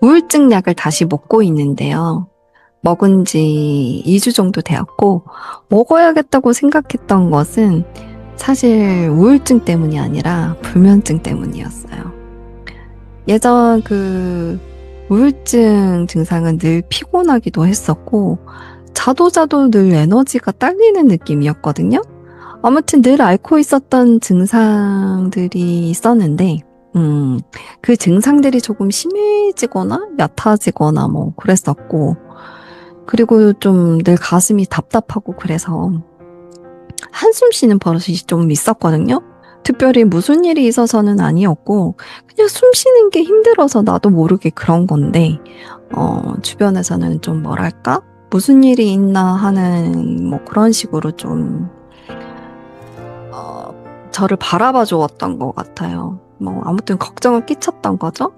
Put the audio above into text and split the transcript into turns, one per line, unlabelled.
우울증 약을 다시 먹고 있는데요. 먹은 지 2주 정도 되었고, 먹어야겠다고 생각했던 것은 사실 우울증 때문이 아니라 불면증 때문이었어요. 예전 그 우울증 증상은 늘 피곤하기도 했었고, 자도 자도 늘 에너지가 딸리는 느낌이었거든요. 아무튼 늘 앓고 있었던 증상들이 있었는데, 음, 그 증상들이 조금 심해지거나 얕아지거나 뭐 그랬었고, 그리고 좀 늘 가슴이 답답하고 그래서 한숨 쉬는 버릇이 좀 있었거든요. 특별히 무슨 일이 있어서는 아니었고, 그냥 숨 쉬는 게 힘들어서 나도 모르게 그런 건데, 어, 주변에서는 좀 뭐랄까? 무슨 일이 있나 하는 뭐 그런 식으로 좀, 어, 저를 바라봐 주었던 것 같아요. 뭐, 아무튼 걱정을 끼쳤던 거죠.